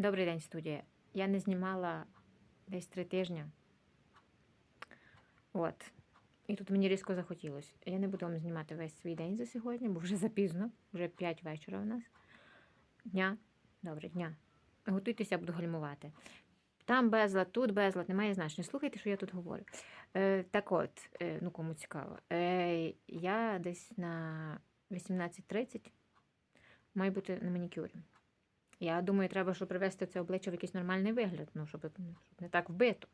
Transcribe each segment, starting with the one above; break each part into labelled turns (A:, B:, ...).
A: Добрий день, студія. Я не знімала десь три тижні. От. І тут мені різко захотілося. Я не буду вам знімати весь свій день за сьогодні, бо вже запізно, вже 5 вечора у нас. Дня. Добре, дня. Готуйтеся, буду гальмувати. Там безлад, тут безлад, немає значення. Слухайте, що я тут говорю. Е, так от, е, ну кому цікаво. Е, я десь на 18.30 маю бути на манікюрі. Я думаю, треба, щоб привести це обличчя в якийсь нормальний вигляд, ну, щоб, щоб не так вбито,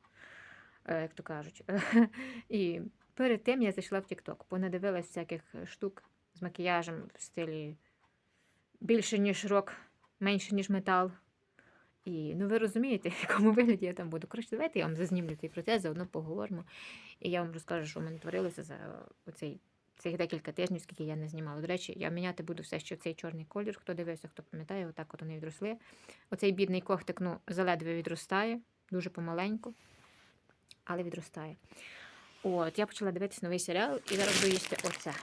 A: е, як то кажуть. І перед тим я зайшла в TikTok, понадивилась всяких штук з макіяжем в стилі більше, ніж рок, менше, ніж метал. І ну ви розумієте, в якому вигляді я там буду. Коротше, давайте я вам зазнімлю цей процес, заодно поговоримо. І я вам розкажу, що в мене творилося за оцей, цих декілька тижнів, скільки я не знімала. До речі, я міняти буду все, що цей чорний колір. Хто дивився, хто пам'ятає, отак от вони відросли. Оцей бідний когтик, ну, заледве відростає, дуже помаленьку, але відростає. От, я почала дивитися новий серіал і зараз буду оце.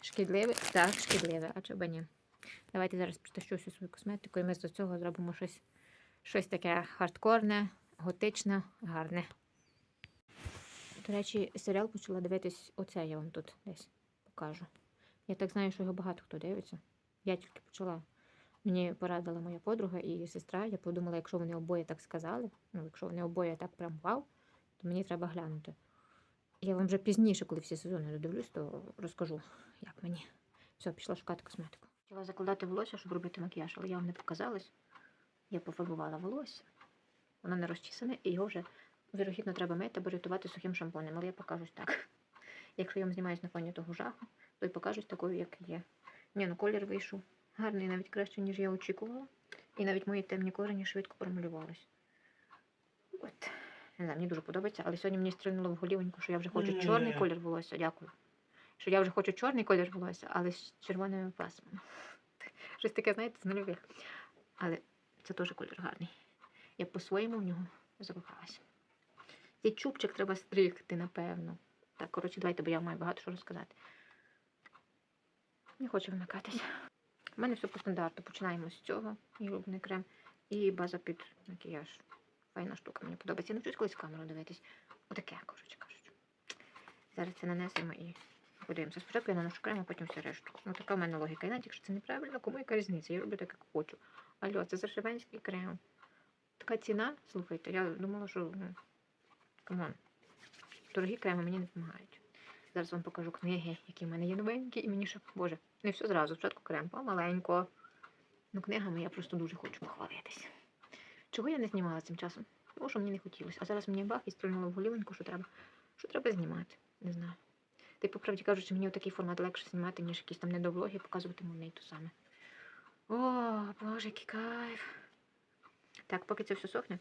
A: Шкідливе? Так, шкідливе, а чого ні. Давайте зараз притащу всю свою косметику, і ми з цього зробимо щось, щось таке хардкорне, готичне, гарне. До речі, серіал почала дивитись оце, я вам тут десь покажу. Я так знаю, що його багато хто дивиться. Я тільки почала. Мені порадила моя подруга і сестра. Я подумала, якщо вони обоє так сказали, ну, якщо вони обоє так прям вау, то мені треба глянути. Я вам вже пізніше, коли всі сезони додивлюсь, то розкажу, як мені. Все, пішла шукати косметику. Хотіла закладати волосся, щоб робити макіяж, але я вам не показалась. Я пофарбувала волосся. Воно не розчісане, і його вже вірогідно треба мити або рятувати сухим шампунем. Але я покажусь так. Якщо я вам знімаюсь на фоні того жаху, то й покажусь такою, як є. Ні, ну колір вийшов гарний, навіть краще, ніж я очікувала. І навіть мої темні корені швидко промалювались. От. Не знаю, мені дуже подобається, але сьогодні мені стрільнуло в голівоньку, що я вже хочу чорний колір волосся. Дякую. Що я вже хочу чорний колір волосся, але з червоними пасмами. Щось таке, знаєте, з нульових. Але це теж колір гарний. Я по-своєму в нього закохалася. Цей чубчик треба стригти, напевно. Так, коротше, давайте, бо я маю багато що розказати. Не хочу вмикатися. У мене все по стандарту. Починаємо з цього. Мій улюблений крем. І база під макіяж. Файна штука, мені подобається. Я навчусь колись камеру дивитись. Отаке, коротше кажуть. Зараз це нанесемо і подивимося. Спочатку я наношу крем, а потім все решту. Ну, така в мене логіка. І навіть якщо це неправильно, кому яка різниця? Я роблю так, як хочу. Алло, це зашивенський крем. Така ціна, слухайте, я думала, що ну, камон. Дорогі креми мені не допомагають. Зараз вам покажу книги, які в мене є новенькі, і мені ще, боже, не все зразу. Спочатку крем, помаленько. Ну, книгами я просто дуже хочу похвалитися. Чого я не знімала цим часом? Тому що мені не хотілося. А зараз мені бах і стрільнуло в голівеньку, що треба. Що треба знімати? Не знаю. Та й по правді кажучи, мені такий формат легше знімати, ніж якісь там недовлоги, показувати мені то саме. О, боже, який кайф. Так, поки це все сохне.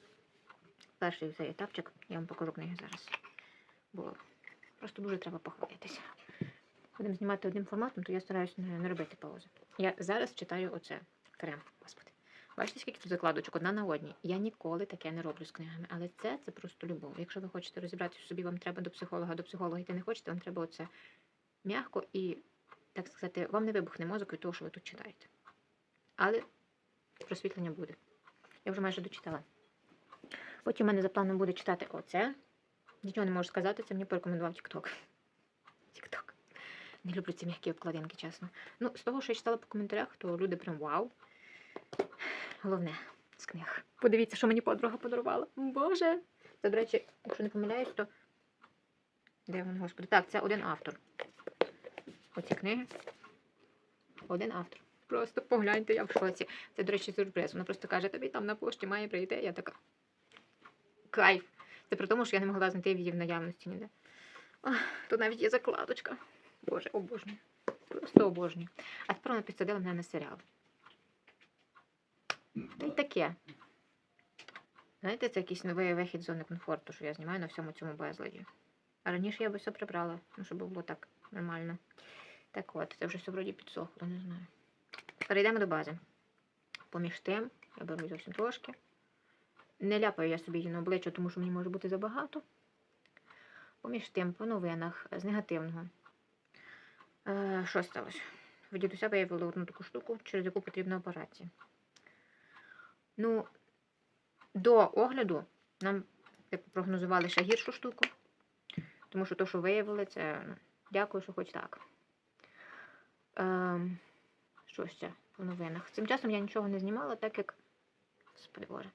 A: Перший цей етапчик, я вам покажу книги зараз. Бо просто дуже треба похвалитися. Будемо знімати одним форматом, то я стараюся не, робити паузи. Я зараз читаю оце крем. Господи. Бачите, скільки тут закладочок одна на одній. Я ніколи таке не роблю з книгами, але це це просто любов. Якщо ви хочете розібратися собі, вам треба до психолога, до психолога йти не хочете, вам треба оце м'яко і, так сказати, вам не вибухне мозок від того, що ви тут читаєте. Але просвітлення буде. Я вже майже дочитала. Потім у мене за планом буде читати оце. Нічого не можу сказати, це мені порекомендував TikTok. TikTok. Не люблю ці м'які обкладинки, чесно. Ну, з того, що я читала по коментарях, то люди прям вау. Головне з книг. Подивіться, що мені подруга подарувала. Боже! Це, до речі, якщо не помиляюсь, то. Де він, господи? Так, це один автор. Оці книги. Один автор. Просто погляньте, я в шоці. Це, до речі, сюрприз. Вона просто каже, тобі там на пошті має прийти. Я така. Кайф. Це при тому, що я не могла знайти її в наявності ніде. Ах, тут навіть є закладочка. Боже, обожнюю. Просто обожнюю. А тепер вона підсадила мене на серіал. Та й таке. Знаєте, це якийсь новий вихід зони комфорту, що я знімаю на всьому цьому безладі. А раніше я би все прибрала, ну, щоб було так нормально. Так от, це вже все вроді підсохло, не знаю. Перейдемо до бази. Поміж тим, я беру зовсім трошки. Не ляпаю я собі її на обличчя, тому що мені може бути забагато. Поміж тим, по новинах з негативного. Е, що сталося? В дідуся виявили одну таку штуку, через яку потрібна операція. Ну, до огляду нам типу, прогнозували ще гіршу штуку. Тому що то, що виявили, це ну, дякую, що хоч так. Ем, що ще по новинах? Цим часом я нічого не знімала, так як. Господи Боже.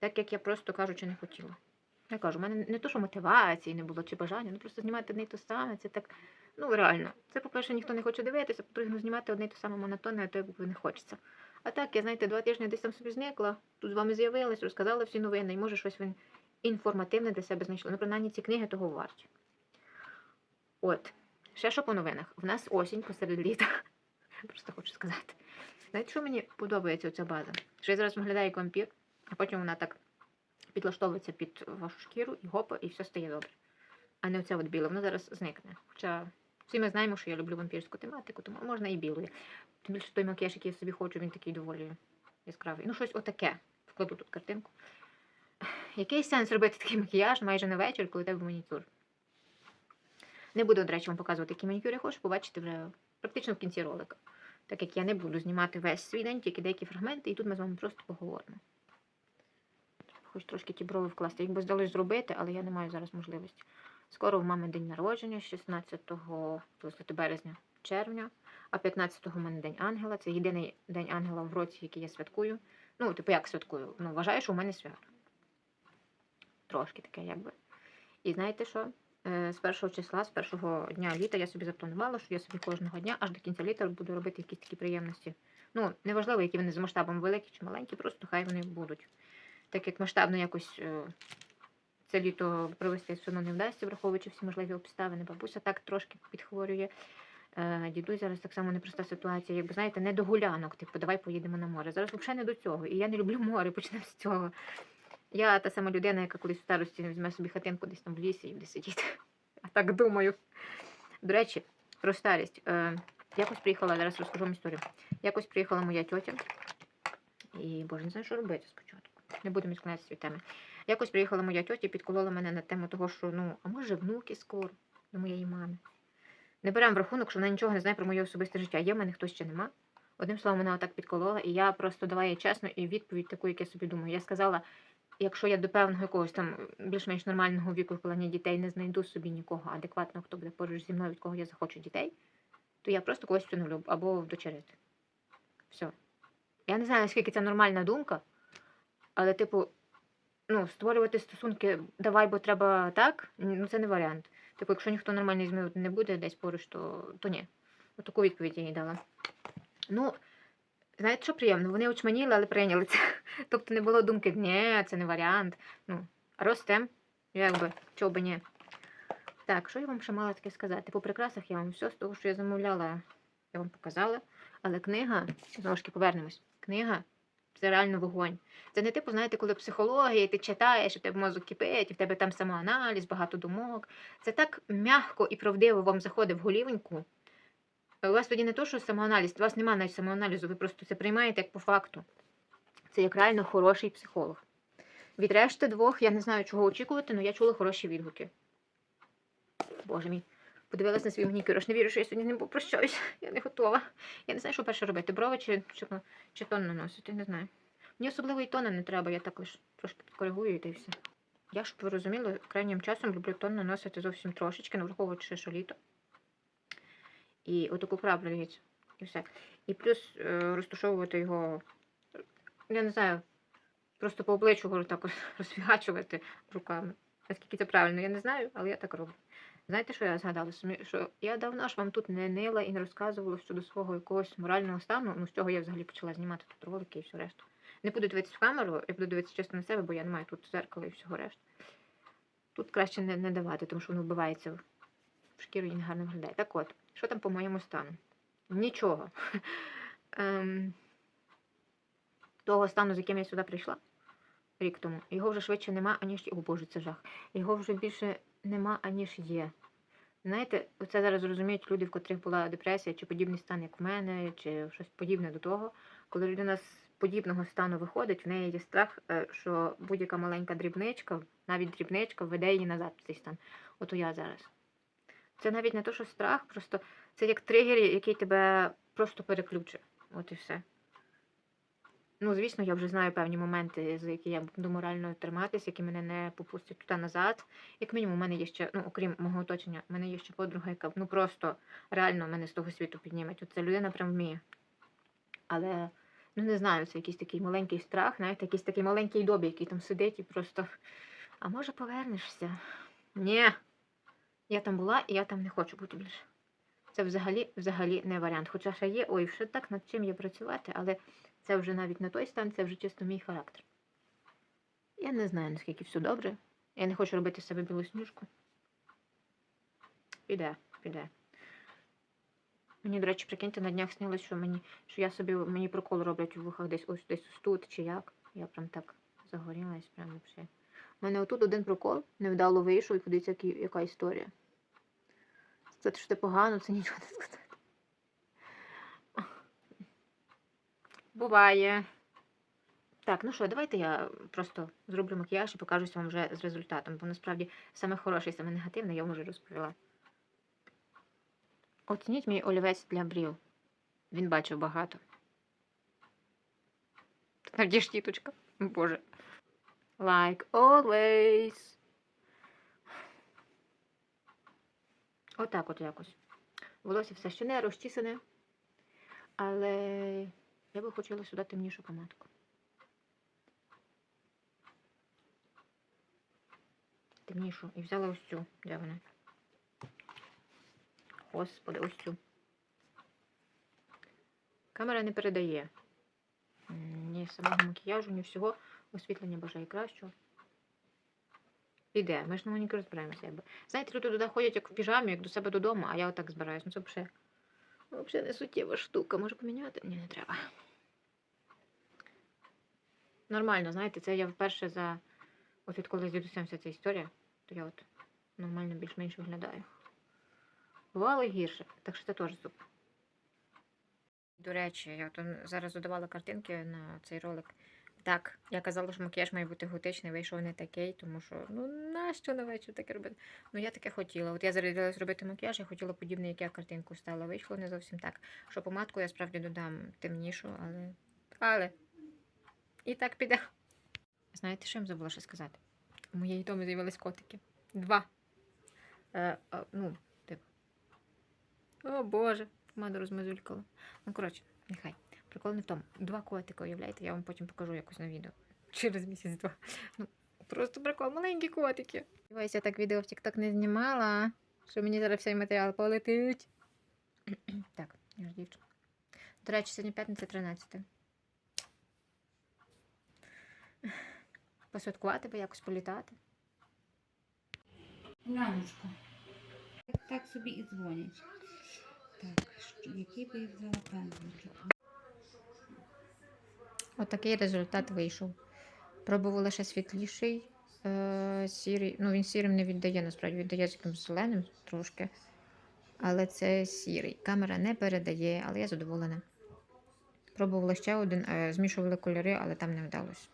A: Так як я просто кажучи, не хотіла. Я кажу, в мене не то, що мотивації не було чи бажання, ну просто знімати одне й те саме, це так. Ну, реально. Це, по-перше, ніхто не хоче дивитися, по-друге, ну, знімати одне й те саме монотонне, а то якби не хочеться. А так, я, знаєте, два тижні десь там собі зникла, тут з вами з'явилась, розказала всі новини, і може щось ви інформативне для себе знайшли. Ну, принаймні, ці книги того варті. От, ще що по новинах. В нас осінь посеред літа. Просто хочу сказати. Знаєте, що мені подобається оця база? Що я зараз виглядаю як вампір, а потім вона так підлаштовується під вашу шкіру і гопа, і все стає добре. А не оця от біла, вона зараз зникне. Хоча всі ми знаємо, що я люблю вампірську тематику, тому можна і білою. Тим більше той макіяж, який я собі хочу, він такий доволі яскравий. Ну, щось отаке. Вкладу тут картинку. Який сенс робити такий макіяж майже на вечір, коли тебе манікюр? Не буду, до речі, вам показувати, який манікюр я хочу, побачити вже практично в кінці ролика. Так як я не буду знімати весь свій день, тільки деякі фрагменти, і тут ми з вами просто поговоримо. Хоч трошки ті брови вкласти. Їх би здалось зробити, але я не маю зараз можливості. Скоро в мами день народження, 16 20 березня, червня, а 15-го в мене День Ангела. Це єдиний день ангела в році, який я святкую. Ну, типу, як святкую? Ну, вважаю, що у мене свято. Трошки таке, якби. І знаєте що? Е, З першого числа, з першого дня літа я собі запланувала, що я собі кожного дня аж до кінця літа буду робити якісь такі приємності. Ну, неважливо, які вони з масштабом великі чи маленькі, просто хай вони будуть. Так як масштабно якось е, це літо провести все одно не вдасться, враховуючи всі можливі обставини. Бабуся так трошки підхворює. Е, Дідусь зараз так само непроста ситуація, якби знаєте, не до гулянок, типу, давай поїдемо на море. Зараз взагалі не до цього. І я не люблю море, почнемо з цього. Я та сама людина, яка колись в старості візьме собі хатинку десь там в лісі і буде сидіти. Я так думаю. До речі, про старість. Е, якось приїхала, зараз розкажу вам історію. Якось приїхала моя тьотя. І, боже, не знаю, що робити спочатку. Не будемо відклонятися від теми. Якось приїхала моя тьотя і підколола мене на тему того, що ну, а може внуки скоро до моєї мами. Не беремо в рахунок, що вона нічого не знає про моє особисте життя. Є в мене хтось ще нема. Одним словом, вона отак підколола, і я просто дала їй чесно і відповідь таку, як я собі думаю. Я сказала, якщо я до певного якогось там більш-менш нормального віку в плані дітей не знайду собі нікого адекватного, хто буде поруч зі мною, від кого я захочу дітей, то я просто когось встановлю або вдочерити. Все. Я не знаю, наскільки це нормальна думка, але, типу, ну, створювати стосунки давай, бо треба так, ну це не варіант. Типу, якщо ніхто нормальний з мною не буде десь поруч, то, то ні. От таку відповідь я їй дала. Ну, знаєте, що приємно? Вони очманіли, але прийняли це. Тобто не було думки, ні, це не варіант. Ну, а якби, чого би ні. Так, що я вам ще мала таке сказати? По прикрасах я вам все з того, що я замовляла, я вам показала. Але книга, знову ж таки повернемось, книга це реально вогонь. Це не типу, знаєте, коли психологія, ти читаєш, і в тебе мозок кипить, і в тебе там самоаналіз, багато думок. Це так м'яко і правдиво вам заходить в голівеньку. У вас тоді не то, що самоаналіз, у вас немає навіть самоаналізу, ви просто це приймаєте як по факту. Це як реально хороший психолог. Від решти двох я не знаю, чого очікувати, але я чула хороші відгуки. Боже мій. Подивилась на свій манікюр, аж не вірю, що я сьогодні ним попрощаюсь. Я не готова. Я не знаю, що перше робити. Брови чи, чи, чи тон наносити, не знаю. Мені особливо і тона не треба, я так лише трошки підкоригую і та все. Я, щоб ви розуміли, крайнім часом люблю тон наносити зовсім трошечки, не враховуючи, що літо. І отаку краплю яєць. І все. І плюс е, розташовувати його, я не знаю, просто по обличчю так розфігачувати руками. Наскільки це правильно, я не знаю, але я так роблю. Знаєте, що я згадала? Що я давно ж вам тут не нила і не розказувала щодо свого якогось морального стану, ну з чого я взагалі почала знімати тут ролики і все решту. Не буду дивитися в камеру, я буду дивитися чесно на себе, бо я не маю тут зеркала і всього решту. Тут краще не, не давати, тому що воно вбивається в шкіру і не гарно виглядає. Так от, що там по моєму стану? Нічого. Ем, того стану, з яким я сюди прийшла рік тому, його вже швидше нема, аніж. О Боже, це жах. Його вже більше нема, аніж є. Знаєте, оце зараз розуміють люди, в котрих була депресія, чи подібний стан, як в мене, чи щось подібне до того. Коли людина з подібного стану виходить, в неї є страх, е, що будь-яка маленька дрібничка, навіть дрібничка, веде її назад в цей стан. От я зараз. Це навіть не то, що страх, просто це як тригер, який тебе просто переключить. От і все. Ну, звісно, я вже знаю певні моменти, за які я буду морально триматися, які мене не попустять туди назад. Як мінімум, у мене є ще, ну, окрім мого оточення, у мене є ще подруга, яка ну просто реально мене з того світу підніметь. Оця людина прям вміє. Але ну не знаю, це якийсь такий маленький страх, знаєте, якийсь такий маленький добі, який там сидить і просто. А може повернешся? Ні. Я там була і я там не хочу бути більше. Це взагалі, взагалі не варіант. Хоча ще є, ой, ще так над чим є працювати, але це вже навіть не той стан, це вже чисто мій характер. Я не знаю, наскільки все добре. Я не хочу робити з себе білосніжку. Піде, піде. Мені, до речі, прикиньте, на днях снилось, що мені, що я собі мені прокол роблять у вухах десь ось десь тут чи як. Я прям так загорілась, прям вообще. У мене отут один прокол невдало вийшов і подивіться, яка історія. Сказати, що це погано, це нічого не сказати. Буває. Так, ну що, давайте я просто зроблю макіяж і покажусь вам вже з результатом, бо насправді саме хороше і саме негативне я вам вже розповіла. Оцініть мій олівець для брів. Він бачив багато. Де ж тіточка? Боже. Like always. Отак от якось. Волосся все ще не розчісане, але я би хотіла сюди темнішу помадку. Темнішу. І взяла ось цю. Де вона? Господи, ось цю. Камера не передає. Ні самого макіяжу, ні всього. Освітлення бажає кращого. Піде, ми ж на манікюр збираємося. Знаєте, люди туди ходять як в піжамі, як до себе додому, а я отак збираюсь. Ну це взагалі, взагалі не суттєва штука. Може поміняти? Ні, не треба. Нормально, знаєте, це я вперше за. От відколи з дідусем вся ця історія, то я от нормально більш-менш виглядаю. Бувало гірше, так що це теж супер. До речі, я от зараз додавала картинки на цей ролик. Так, я казала, що макіяж має бути готичний, вийшов не такий, тому що ну нащо на вечір таке робити? Ну я таке хотіла. От я зарядилась робити макіяж, я хотіла подібне, як я картинку стала. Вийшло не зовсім так. Що помадку я справді додам темнішу, але. Але. І так піде. Знаєте, що я їм забула ще сказати? У моєї домі з'явились котики. Два. Е, а, ну, типу. О Боже, помада розмазулькала. Ну, коротше, нехай. Прикол не в тому. Два котика, уявляєте, я вам потім покажу якось на відео. Через місяць-два. Ну, просто прикол, маленькі котики. Сподіваюся, я так відео в TikTok не знімала, що мені зараз цей матеріал полетить. так, я ж дівчинка. До речі, сьогодні п'ятниця 13. Посвяткувати би якось політати.
B: Раночку. Так собі і дзвонять. Так, який би я взяла пензличок?
A: Отакий результат вийшов. Пробувала лише світліший, е, сірий. Ну, він сірим не віддає, насправді віддає з якимось зеленим трошки. Але це сірий. Камера не передає, але я задоволена. Пробувала ще один, е, змішували кольори, але там не вдалося.